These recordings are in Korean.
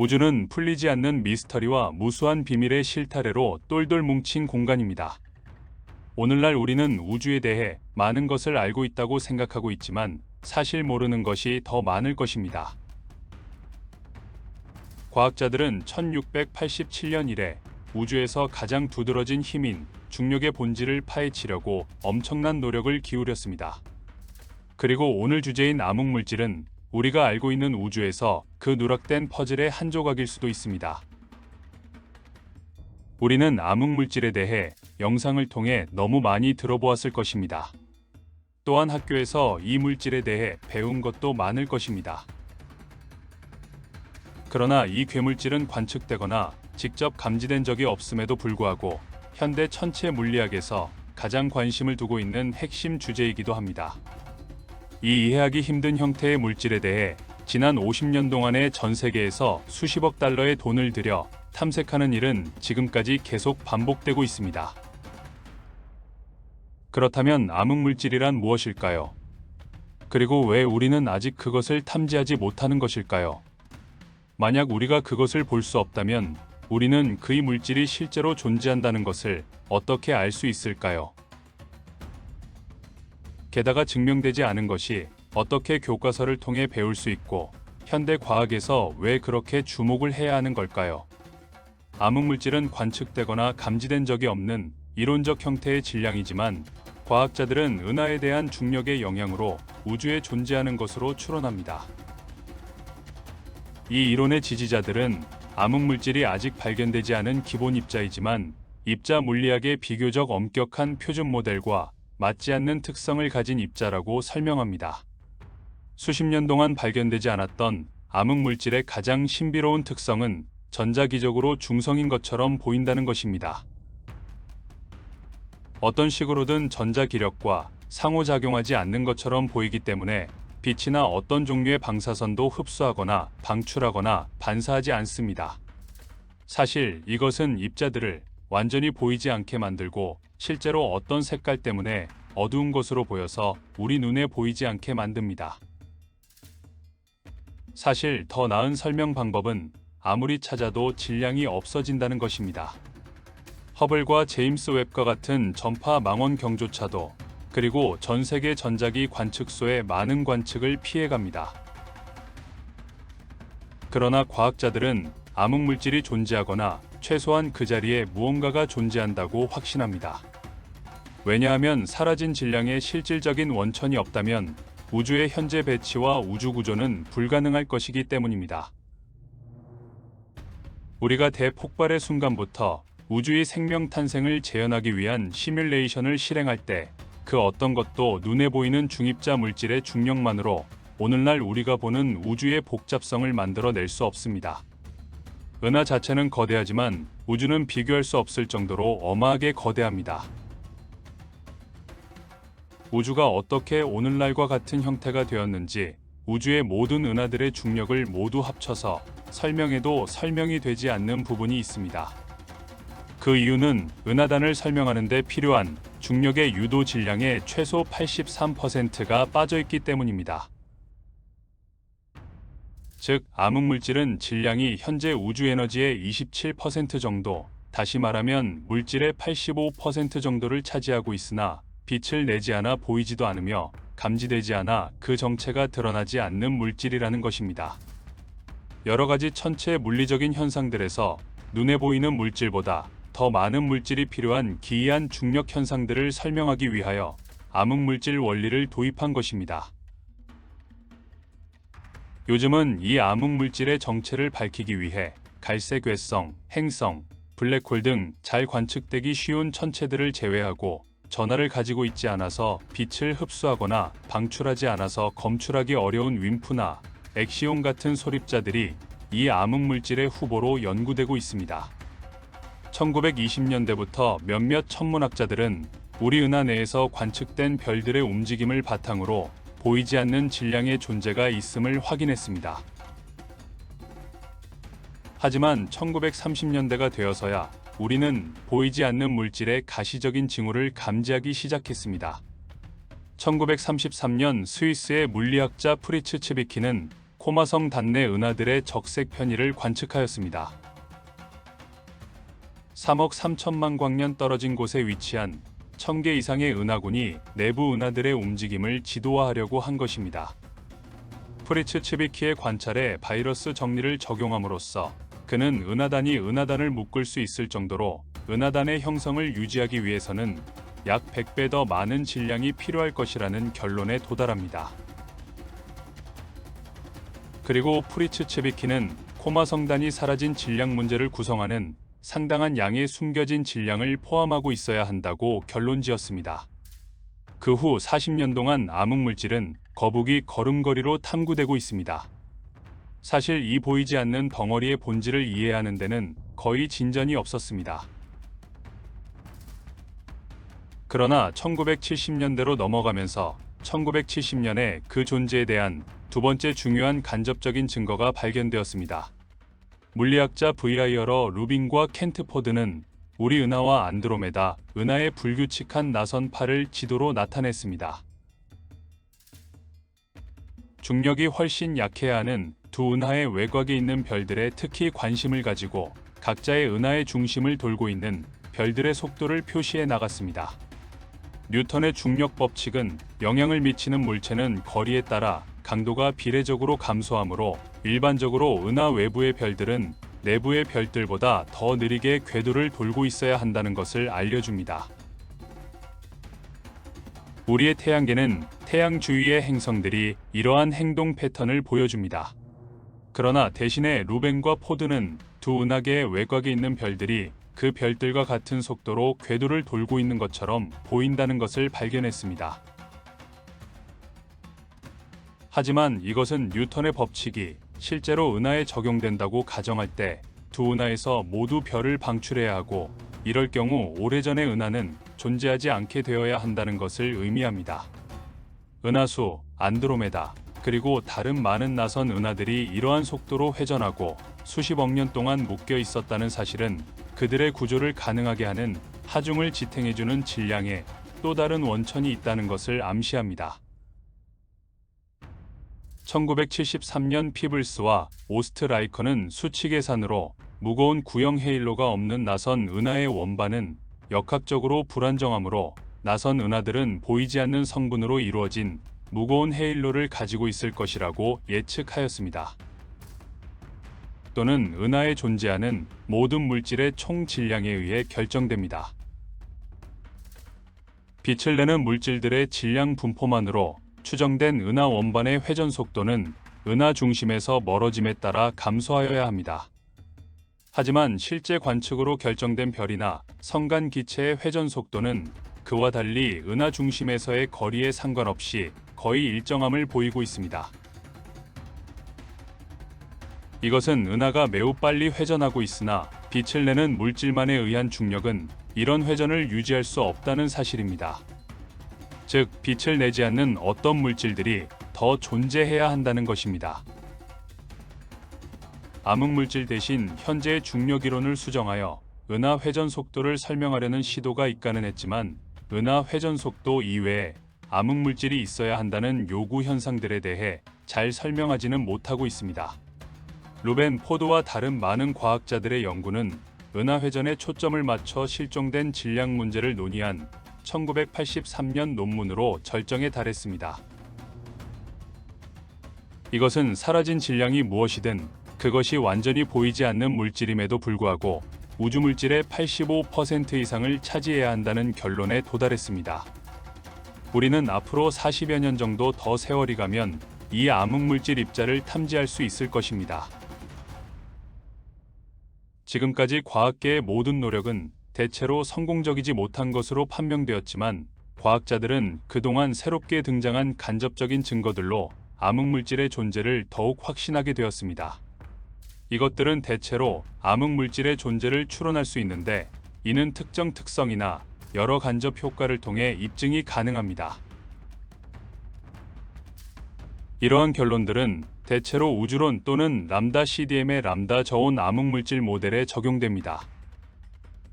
우주는 풀리지 않는 미스터리와 무수한 비밀의 실타래로 똘똘 뭉친 공간입니다. 오늘날 우리는 우주에 대해 많은 것을 알고 있다고 생각하고 있지만 사실 모르는 것이 더 많을 것입니다. 과학자들은 1687년 이래 우주에서 가장 두드러진 힘인 중력의 본질을 파헤치려고 엄청난 노력을 기울였습니다. 그리고 오늘 주제인 암흑물질은 우리가 알고 있는 우주에서 그 누락된 퍼즐의 한 조각일 수도 있습니다. 우리는 암흑물질에 대해 영상을 통해 너무 많이 들어보았을 것입니다. 또한 학교에서 이 물질에 대해 배운 것도 많을 것입니다. 그러나 이 괴물질은 관측되거나 직접 감지된 적이 없음에도 불구하고 현대 천체 물리학에서 가장 관심을 두고 있는 핵심 주제이기도 합니다. 이 이해하기 힘든 형태의 물질에 대해 지난 50년 동안의 전 세계에서 수십억 달러의 돈을 들여 탐색하는 일은 지금까지 계속 반복되고 있습니다. 그렇다면 암흑물질이란 무엇일까요? 그리고 왜 우리는 아직 그것을 탐지하지 못하는 것일까요? 만약 우리가 그것을 볼 수 없다면 우리는 그의 물질이 실제로 존재한다는 것을 어떻게 알 수 있을까요? 게다가 증명되지 않은 것이 어떻게 교과서를 통해 배울 수 있고 현대 과학에서 왜 그렇게 주목을 해야 하는 걸까요? 암흑물질은 관측되거나 감지된 적이 없는 이론적 형태의 질량이지만 과학자들은 은하에 대한 중력의 영향으로 우주에 존재하는 것으로 추론합니다. 이 이론의 지지자들은 암흑물질이 아직 발견되지 않은 기본 입자이지만 입자 물리학의 비교적 엄격한 표준 모델과 맞지 않는 특성을 가진 입자라고 설명합니다. 수십 년 동안 발견되지 않았던 암흑 물질의 가장 신비로운 특성은 전자기적으로 중성인 것처럼 보인다는 것입니다. 어떤 식으로든 전자기력과 상호작용하지 않는 것처럼 보이기 때문에 빛이나 어떤 종류의 방사선도 흡수하거나 방출하거나 반사하지 않습니다. 사실 이것은 입자들을 완전히 보이지 않게 만들고 실제로 어떤 색깔 때문에 어두운 것으로 보여서 우리 눈에 보이지 않게 만듭니다. 사실 더 나은 설명 방법은 아무리 찾아도 질량이 없어진다는 것입니다. 허블과 제임스 웹과 같은 전파 망원 경조차도 그리고 전 세계 전자기 관측소의 많은 관측을 피해갑니다. 그러나 과학자들은 암흑물질이 존재하거나 최소한 그 자리에 무언가가 존재한다고 확신합니다. 왜냐하면 사라진 질량의 실질적인 원천이 없다면 우주의 현재 배치와 우주 구조는 불가능할 것이기 때문입니다. 우리가 대폭발의 순간부터 우주의 생명 탄생을 재현하기 위한 시뮬레이션을 실행할 때 그 어떤 것도 눈에 보이는 중입자 물질의 중력만으로 오늘날 우리가 보는 우주의 복잡성을 만들어낼 수 없습니다. 은하 자체는 거대하지만 우주는 비교할 수 없을 정도로 어마하게 거대합니다. 우주가 어떻게 오늘날과 같은 형태가 되었는지 우주의 모든 은하들의 중력을 모두 합쳐서 설명해도 설명이 되지 않는 부분이 있습니다. 그 이유는 은하단을 설명하는 데 필요한 중력의 유도 질량의 최소 83%가 빠져 있기 때문입니다. 즉, 암흑물질은 질량이 현재 우주 에너지의 27% 정도, 다시 말하면 물질의 85% 정도를 차지하고 있으나 빛을 내지 않아 보이지도 않으며 감지되지 않아 그 정체가 드러나지 않는 물질이라는 것입니다. 여러 가지 천체 물리적인 현상들에서 눈에 보이는 물질보다 더 많은 물질이 필요한 기이한 중력 현상들을 설명하기 위하여 암흑물질 원리를 도입한 것입니다. 요즘은 이 암흑물질의 정체를 밝히기 위해 갈색 외성, 행성, 블랙홀 등 잘 관측되기 쉬운 천체들을 제외하고 전하를 가지고 있지 않아서 빛을 흡수하거나 방출하지 않아서 검출하기 어려운 윈프나 엑시온 같은 소립자들이 이 암흑물질의 후보로 연구되고 있습니다. 1920년대부터 몇몇 천문학자들은 우리 은하 내에서 관측된 별들의 움직임을 바탕으로 보이지 않는 질량의 존재가 있음을 확인했습니다. 하지만 1930년대가 되어서야 우리는 보이지 않는 물질의 가시적인 징후를 감지하기 시작했습니다. 1933년 스위스의 물리학자 프리츠 츠비키는 코마성 단내 은하들의 적색 편의를 관측하였습니다. 3억 3천만 광년 떨어진 곳에 위치한 1000개 이상의 은하군이 내부 은하들의 움직임을 지도화하려고 한 것입니다. 프리츠 츠비키의 관찰에 바이러스 정리를 적용함으로써 그는 은하단이 은하단을 묶을 수 있을 정도로 은하단의 형성을 유지하기 위해서는 약 100배 더 많은 질량이 필요할 것이라는 결론에 도달합니다. 그리고 프리츠 츠비키는 코마 성단이 사라진 질량 문제를 구성하는 상당한 양의 숨겨진 질량을 포함하고 있어야 한다고 결론지었습니다. 그 후 40년 동안 암흑물질은 거북이 걸음걸이로 탐구되고 있습니다. 사실 이 보이지 않는 덩어리의 본질을 이해하는 데는 거의 진전이 없었습니다. 그러나 1970년대로 넘어가면서 1970년에 그 존재에 대한 두 번째 중요한 간접적인 증거가 발견되었습니다. 물리학자 VI어러 루빈과 켄트 포드는 우리 은하와 안드로메다, 은하의 불규칙한 나선파를 지도로 나타냈습니다. 중력이 훨씬 약해야 하는 두 은하의 외곽에 있는 별들에 특히 관심을 가지고 각자의 은하의 중심을 돌고 있는 별들의 속도를 표시해 나갔습니다. 뉴턴의 중력 법칙은 영향을 미치는 물체는 거리에 따라 강도가 비례적으로 감소하므로 일반적으로 은하 외부의 별들은 내부의 별들보다 더 느리게 궤도를 돌고 있어야 한다는 것을 알려줍니다. 우리의 태양계는 태양 주위의 행성들이 이러한 행동 패턴을 보여줍니다. 그러나 대신에 루벤과 포드는 두 은하계의 외곽에 있는 별들이 그 별들과 같은 속도로 궤도를 돌고 있는 것처럼 보인다는 것을 발견했습니다. 하지만 이것은 뉴턴의 법칙이 실제로 은하에 적용된다고 가정할 때 두 은하에서 모두 별을 방출해야 하고 이럴 경우 오래전의 은하는 존재하지 않게 되어야 한다는 것을 의미합니다. 은하수, 안드로메다, 그리고 다른 많은 나선 은하들이 이러한 속도로 회전하고 수십억 년 동안 묶여 있었다는 사실은 그들의 구조를 가능하게 하는 하중을 지탱해주는 질량에 또 다른 원천이 있다는 것을 암시합니다. 1973년 피블스와 오스트라이커는 수치 계산으로 무거운 구형 헤일로가 없는 나선 은하의 원반은 역학적으로 불안정하므로 나선 은하들은 보이지 않는 성분으로 이루어진 무거운 헤일로를 가지고 있을 것이라고 예측하였습니다. 또는 은하에 존재하는 모든 물질의 총 질량에 의해 결정됩니다. 빛을 내는 물질들의 질량 분포만으로 추정된 은하 원반의 회전 속도는 은하 중심에서 멀어짐에 따라 감소하여야 합니다. 하지만 실제 관측으로 결정된 별이나 성간 기체의 회전 속도는 그와 달리 은하 중심에서의 거리에 상관없이 거의 일정함을 보이고 있습니다. 이것은 은하가 매우 빨리 회전하고 있으나 빛을 내는 물질만에 의한 중력은 이런 회전을 유지할 수 없다는 사실입니다. 즉, 빛을 내지 않는 어떤 물질들이 더 존재해야 한다는 것입니다. 암흑물질 대신 현재의 중력 이론을 수정하여 은하 회전 속도를 설명하려는 시도가 있가는 했지만 은하 회전 속도 이외에 암흑물질이 있어야 한다는 요구 현상들에 대해 잘 설명하지는 못하고 있습니다. 루벤 포드와 다른 많은 과학자들의 연구는 은하 회전에 초점을 맞춰 실종된 질량 문제를 논의한 1983년 논문으로 절정에 달했습니다. 이것은 사라진 질량이 무엇이든 그것이 완전히 보이지 않는 물질임에도 불구하고 우주 물질의 85% 이상을 차지해야 한다는 결론에 도달했습니다. 우리는 앞으로 40여 년 정도 더 세월이 가면 이 암흑물질 입자를 탐지할 수 있을 것입니다. 지금까지 과학계의 모든 노력은 대체로 성공적이지 못한 것으로 판명되었지만 과학자들은 그동안 새롭게 등장한 간접적인 증거들로 암흑물질의 존재를 더욱 확신하게 되었습니다. 이것들은 대체로 암흑물질의 존재를 추론할 수 있는데 이는 특정 특성이나 여러 간접 효과를 통해 입증이 가능합니다. 이러한 결론들은 대체로 우주론 또는 람다 CDM의 람다 저온 암흑물질 모델에 적용됩니다.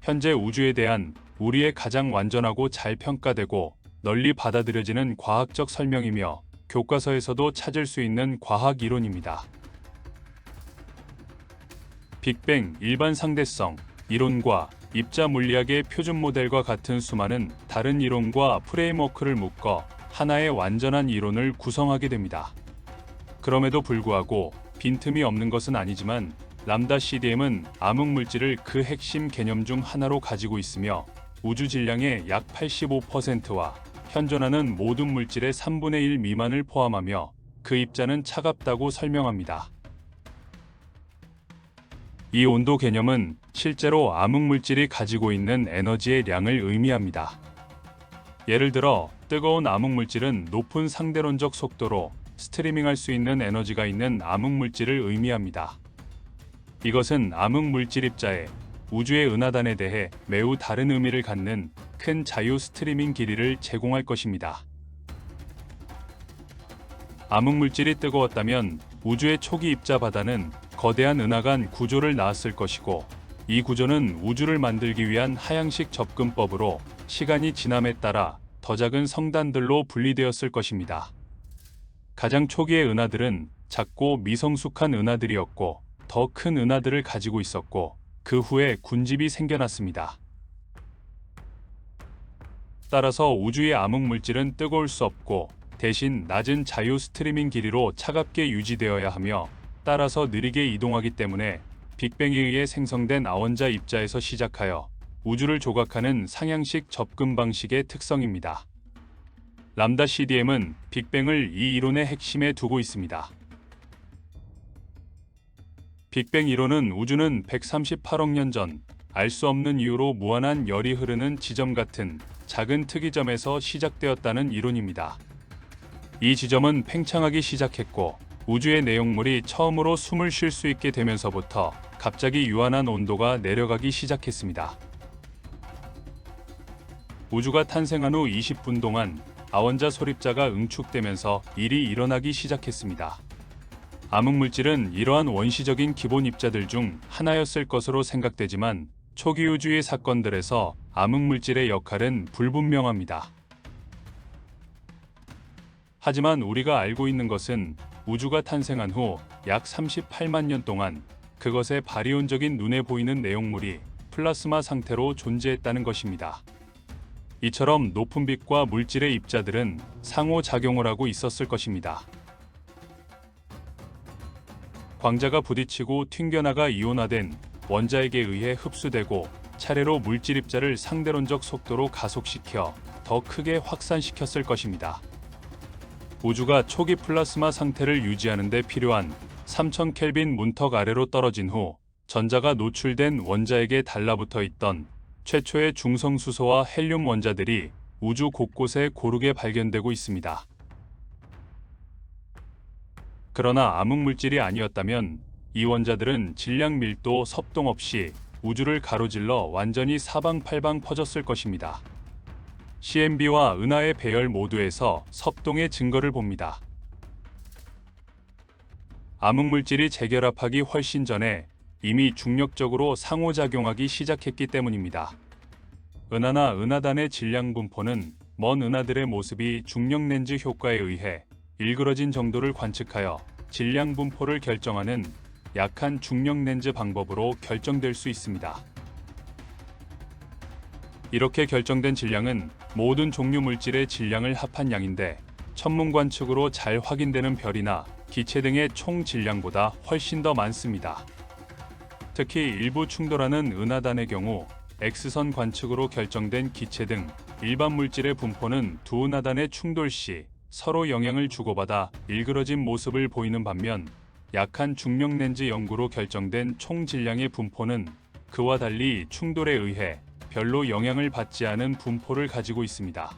현재 우주에 대한 우리의 가장 완전하고 잘 평가되고 널리 받아들여지는 과학적 설명이며 교과서에서도 찾을 수 있는 과학 이론입니다. 빅뱅 일반 상대성 이론과 입자 물리학의 표준 모델과 같은 수많은 다른 이론과 프레임워크를 묶어 하나의 완전한 이론을 구성하게 됩니다. 그럼에도 불구하고 빈틈이 없는 것은 아니지만 람다 CDM은 암흑 물질을 그 핵심 개념 중 하나로 가지고 있으며 우주 질량의 약 85%와 현존하는 모든 물질의 3분의 1 미만을 포함하며 그 입자는 차갑다고 설명합니다. 이 온도 개념은 실제로 암흑 물질이 가지고 있는 에너지의 량을 의미합니다. 예를 들어 뜨거운 암흑 물질은 높은 상대론적 속도로 스트리밍할 수 있는 에너지가 있는 암흑 물질을 의미합니다. 이것은 암흑 물질 입자의 우주의 은하단에 대해 매우 다른 의미를 갖는 큰 자유 스트리밍 길이를 제공할 것입니다. 암흑 물질이 뜨거웠다면 우주의 초기 입자 바다는 거대한 은하간 구조를 낳았을 것이고 이 구조는 우주를 만들기 위한 하향식 접근법으로 시간이 지남에 따라 더 작은 성단들로 분리되었을 것입니다. 가장 초기의 은하들은 작고 미성숙한 은하들이었고 더 큰 은하들을 가지고 있었고 그 후에 군집이 생겨났습니다. 따라서 우주의 암흑 물질은 뜨거울 수 없고 대신 낮은 자유 스트리밍 길이로 차갑게 유지되어야 하며 따라서 느리게 이동하기 때문에 빅뱅에 의해 생성된 아원자 입자에서 시작하여 우주를 조각하는 상향식 접근 방식의 특성입니다. 람다 CDM은 빅뱅을 이 이론의 핵심에 두고 있습니다. 빅뱅 이론은 우주는 138억 년 전 알 수 없는 이유로 무한한 열이 흐르는 지점 같은 작은 특이점에서 시작되었다는 이론입니다. 이 지점은 팽창하기 시작했고 우주의 내용물이 처음으로 숨을 쉴 수 있게 되면서부터 갑자기 유한한 온도가 내려가기 시작했습니다. 우주가 탄생한 후 20분 동안 아원자 소립자가 응축되면서 일이 일어나기 시작했습니다. 암흑물질은 이러한 원시적인 기본 입자들 중 하나였을 것으로 생각되지만 초기 우주의 사건들에서 암흑물질의 역할은 불분명합니다. 하지만 우리가 알고 있는 것은 우주가 탄생한 후 약 38만 년 동안 그것의 바리온적인 눈에 보이는 내용물이 플라스마 상태로 존재했다는 것입니다. 이처럼 높은 빛과 물질의 입자들은 상호작용을 하고 있었을 것입니다. 광자가 부딪히고 튕겨나가 이온화된 원자에게 의해 흡수되고 차례로 물질 입자를 상대론적 속도로 가속시켜 더 크게 확산시켰을 것입니다. 우주가 초기 플라스마 상태를 유지하는 데 필요한 3000 켈빈 문턱 아래로 떨어진 후 전자가 노출된 원자에게 달라붙어 있던 최초의 중성 수소와 헬륨 원자들이 우주 곳곳에 고르게 발견되고 있습니다. 그러나 암흑 물질이 아니었다면 이 원자들은 질량 밀도 섭동 없이 우주를 가로질러 완전히 사방팔방 퍼졌을 것입니다. CMB와 은하의 배열 모두에서 섭동의 증거를 봅니다. 암흑 물질이 재결합하기 훨씬 전에 이미 중력적으로 상호작용하기 시작했기 때문입니다. 은하나 은하단의 질량 분포는 먼 은하들의 모습이 중력 렌즈 효과에 의해 일그러진 정도를 관측하여 질량 분포를 결정하는 약한 중력 렌즈 방법으로 결정될 수 있습니다. 이렇게 결정된 질량은 모든 종류 물질의 질량을 합한 양인데 천문 관측으로 잘 확인되는 별이나 기체 등의 총 질량보다 훨씬 더 많습니다. 특히 일부 충돌하는 은하단의 경우 X선 관측으로 결정된 기체 등 일반 물질의 분포는 두 은하단의 충돌 시 서로 영향을 주고받아 일그러진 모습을 보이는 반면 약한 중력 렌즈 연구로 결정된 총 질량의 분포는 그와 달리 충돌에 의해 별로 영향을 받지 않은 분포를 가지고 있습니다.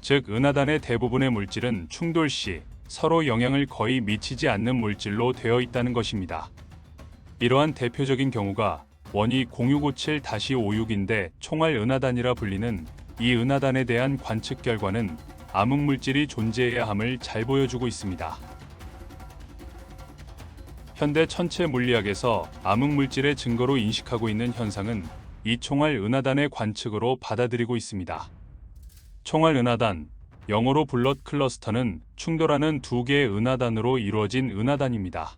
즉 은하단의 대부분의 물질은 충돌 시 서로 영향을 거의 미치지 않는 물질로 되어 있다는 것입니다. 이러한 대표적인 경우가 원이 0657-56인데 총알 은하단이라 불리는 이 은하단에 대한 관측 결과는 암흑 물질이 존재해야 함을 잘 보여주고 있습니다. 현대 천체 물리학에서 암흑 물질의 증거로 인식하고 있는 현상은 이 총알 은하단의 관측으로 받아들이고 있습니다. 총알 은하단, 영어로 블럿 클러스터는 충돌하는 두 개의 은하단으로 이루어진 은하단입니다.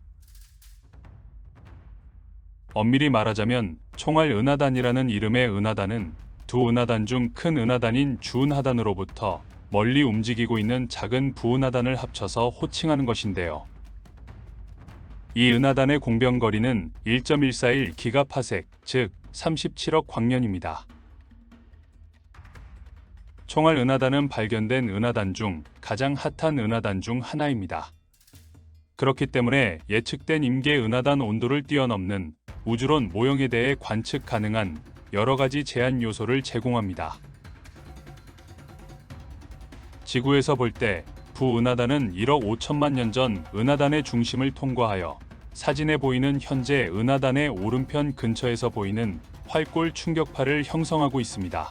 엄밀히 말하자면 총알 은하단이라는 이름의 은하단은 두 은하단 중 큰 은하단인 주은하단으로부터 멀리 움직이고 있는 작은 부은하단을 합쳐서 호칭하는 것인데요. 이 은하단의 공병거리는 1.141 기가파섹, 즉 37억 광년입니다. 총알 은하단은 발견된 은하단 중 가장 핫한 은하단 중 하나입니다. 그렇기 때문에 예측된 임계 은하단 온도를 뛰어넘는 우주론 모형에 대해 관측 가능한 여러 가지 제한 요소를 제공합니다. 지구에서 볼 때 부은하단은 1억 5천만 년 전 은하단의 중심을 통과하여 사진에 보이는 현재 은하단의 오른편 근처에서 보이는 활골 충격파를 형성하고 있습니다.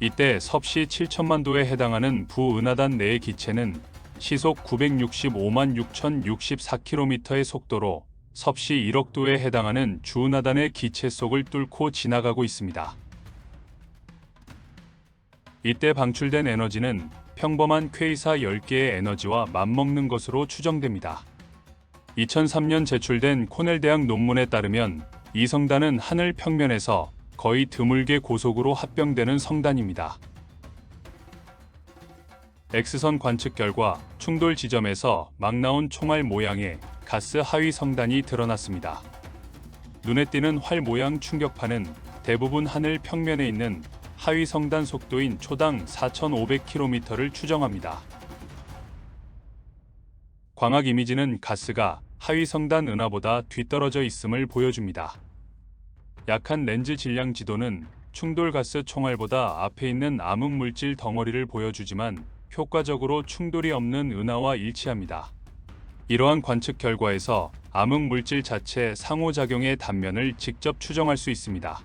이때 섭씨 7천만 도에 해당하는 부은하단 내의 기체는 시속 965만 6,064km의 속도로 섭씨 1억 도에 해당하는 주은하단의 기체 속을 뚫고 지나가고 있습니다. 이때 방출된 에너지는 평범한 퀘이사 10개의 에너지와 맞먹는 것으로 추정됩니다. 2003년 제출된 코넬 대학 논문에 따르면 이 성단은 하늘 평면에서 거의 드물게 고속으로 합병되는 성단입니다. X선 관측 결과 충돌 지점에서 막 나온 총알 모양의 가스 하위 성단이 드러났습니다. 눈에 띄는 활 모양 충격파는 대부분 하늘 평면에 있는 하위 성단 속도인 초당 4,500km를 추정합니다. 광학 이미지는 가스가 하위 성단 은하보다 뒤떨어져 있음을 보여줍니다. 약한 렌즈 질량 지도는 충돌 가스 총알보다 앞에 있는 암흑 물질 덩어리를 보여주지만 효과적으로 충돌이 없는 은하와 일치합니다. 이러한 관측 결과에서 암흑 물질 자체 상호작용의 단면을 직접 추정할 수 있습니다.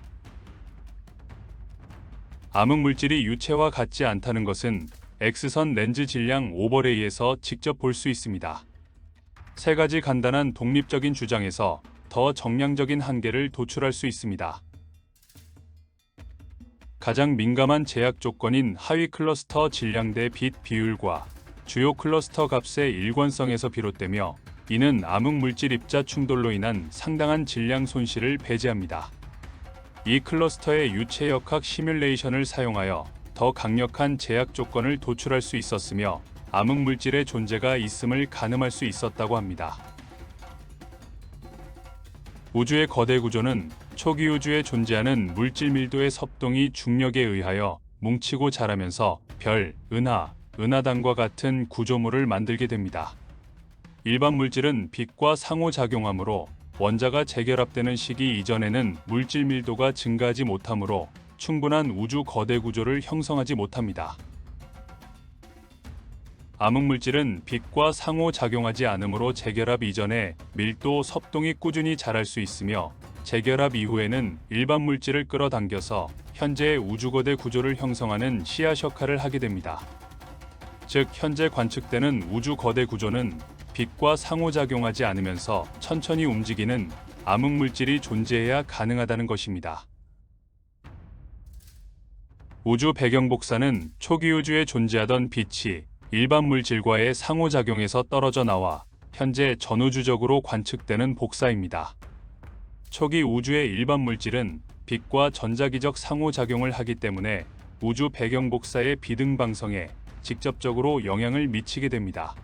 암흑 물질이 유체와 같지 않다는 것은 X선 렌즈 질량 오버레이에서 직접 볼 수 있습니다. 세 가지 간단한 독립적인 주장에서 더 정량적인 한계를 도출할 수 있습니다. 가장 민감한 제약 조건인 하위 클러스터 질량 대 빛 비율과 주요 클러스터 값의 일관성에서 비롯되며 이는 암흑 물질 입자 충돌로 인한 상당한 질량 손실을 배제합니다. 이 클러스터의 유체 역학 시뮬레이션을 사용하여 더 강력한 제약 조건을 도출할 수 있었으며 암흑 물질의 존재가 있음을 가늠할 수 있었다고 합니다. 우주의 거대 구조는 초기 우주에 존재하는 물질 밀도의 섭동이 중력에 의하여 뭉치고 자라면서 별, 은하, 은하단과 같은 구조물을 만들게 됩니다. 일반 물질은 빛과 상호작용하므로 원자가 재결합되는 시기 이전에는 물질 밀도가 증가하지 못하므로 충분한 우주 거대 구조를 형성하지 못합니다. 암흑 물질은 빛과 상호작용하지 않으므로 재결합 이전에 밀도 섭동이 꾸준히 자랄 수 있으며 재결합 이후에는 일반 물질을 끌어당겨서 현재의 우주거대 구조를 형성하는 씨앗 역할을 하게 됩니다. 즉 현재 관측되는 우주 거대 구조는 빛과 상호작용하지 않으면서 천천히 움직이는 암흑 물질이 존재해야 가능하다는 것입니다. 우주 배경 복사는 초기 우주에 존재하던 빛이 일반 물질과의 상호작용에서 떨어져 나와 현재 전우주적으로 관측되는 복사입니다. 초기 우주의 일반 물질은 빛과 전자기적 상호작용을 하기 때문에 우주 배경 복사의 비등방성에 직접적으로 영향을 미치게 됩니다.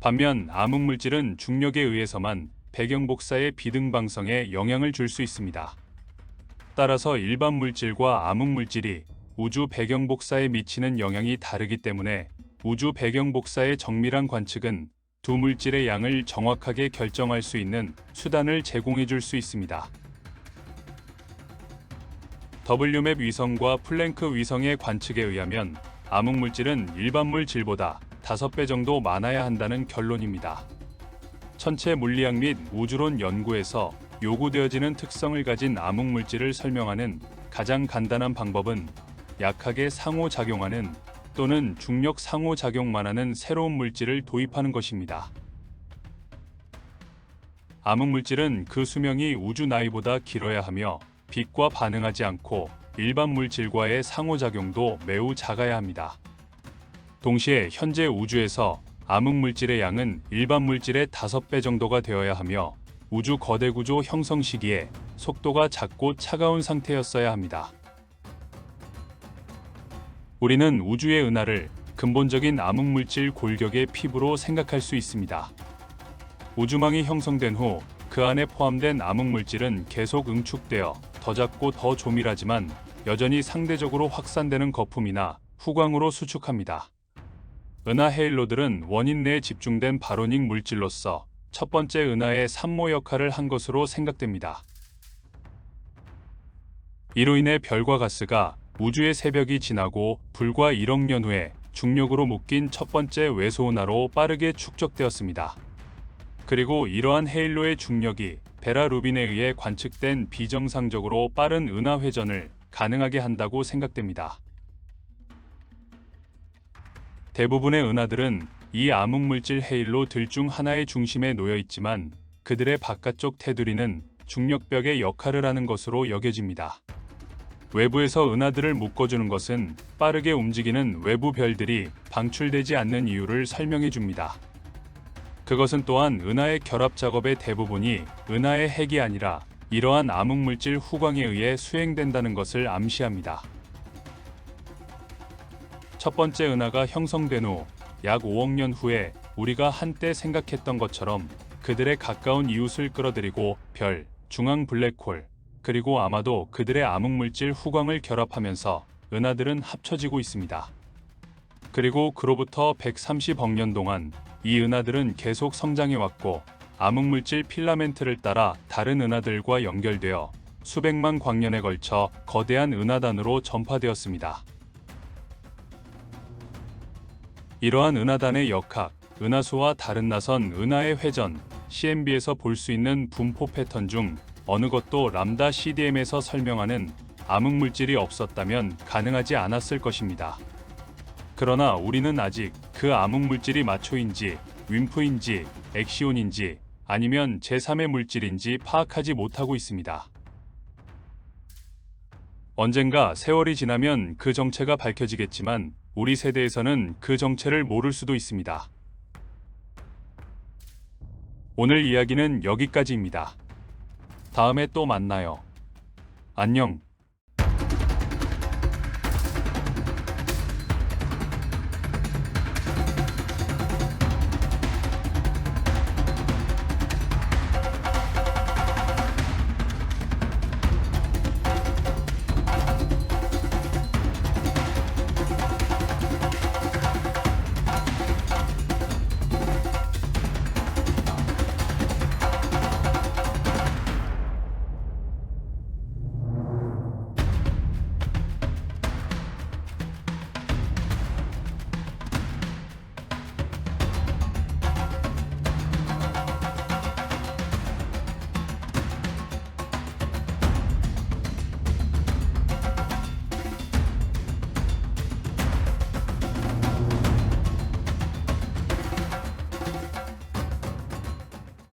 반면 암흑 물질은 중력에 의해서만 배경 복사의 비등방성에 영향을 줄 수 있습니다. 따라서 일반 물질과 암흑 물질이 우주 배경 복사에 미치는 영향이 다르기 때문에 우주 배경 복사의 정밀한 관측은 두 물질의 양을 정확하게 결정할 수 있는 수단을 제공해 줄 수 있습니다. WMAP 위성과 플랭크 위성의 관측에 의하면 암흑 물질은 일반 물질보다 5배 정도 많아야 한다는 결론입니다. 천체 물리학 및 우주론 연구에서 요구되어지는 특성을 가진 암흑 물질을 설명하는 가장 간단한 방법은 약하게 상호작용하는 또는 중력 상호작용만 하는 새로운 물질을 도입하는 것입니다. 암흑 물질은 그 수명이 우주 나이보다 길어야 하며 빛과 반응하지 않고 일반 물질과의 상호작용도 매우 작아야 합니다. 동시에 현재 우주에서 암흑 물질의 양은 일반 물질의 5배 정도가 되어야 하며 우주 거대 구조 형성 시기에 속도가 작고 차가운 상태였어야 합니다. 우리는 우주의 은하를 근본적인 암흑 물질 골격의 피부로 생각할 수 있습니다. 우주망이 형성된 후 그 안에 포함된 암흑 물질은 계속 응축되어 더 작고 더 조밀하지만 여전히 상대적으로 확산되는 거품이나 후광으로 수축합니다. 은하 헤일로들은 원인 내에 집중된 바로닉 물질로서 첫 번째 은하의 산모 역할을 한 것으로 생각됩니다. 이로 인해 별과 가스가 우주의 새벽이 지나고 불과 1억 년 후에 중력으로 묶인 첫 번째 외소 은하로 빠르게 축적되었습니다. 그리고 이러한 헤일로의 중력이 베라 루빈에 의해 관측된 비정상적으로 빠른 은하 회전을 가능하게 한다고 생각됩니다. 대부분의 은하들은 이 암흑 물질 헤일로 들 중 하나의 중심에 놓여 있지만 그들의 바깥쪽 테두리는 중력벽의 역할을 하는 것으로 여겨집니다. 외부에서 은하들을 묶어주는 것은 빠르게 움직이는 외부 별들이 방출되지 않는 이유를 설명해 줍니다. 그것은 또한 은하의 결합 작업의 대부분이 은하의 핵이 아니라 이러한 암흑 물질 후광에 의해 수행된다는 것을 암시합니다. 첫 번째 은하가 형성된 후 약 5억 년 후에 우리가 한때 생각했던 것처럼 그들의 가까운 이웃을 끌어들이고 별, 중앙 블랙홀, 그리고 아마도 그들의 암흑 물질 후광을 결합하면서 은하들은 합쳐지고 있습니다. 그리고 그로부터 130억 년 동안 이 은하들은 계속 성장해 왔고 암흑 물질 필라멘트를 따라 다른 은하들과 연결되어 수백만 광년에 걸쳐 거대한 은하단으로 전파되었습니다. 이러한 은하단의 역학, 은하수와 다른 나선 은하의 회전, CMB에서 볼 수 있는 분포 패턴 중 어느 것도 람다 CDM에서 설명하는 암흑 물질이 없었다면 가능하지 않았을 것입니다. 그러나 우리는 아직 그 암흑 물질이 마초인지, 윈프인지, 엑시온인지 아니면 제3의 물질인지 파악하지 못하고 있습니다. 언젠가 세월이 지나면 그 정체가 밝혀지겠지만 우리 세대에서는 그 정체를 모를 수도 있습니다. 오늘 이야기는 여기까지입니다. 다음에 또 만나요. 안녕.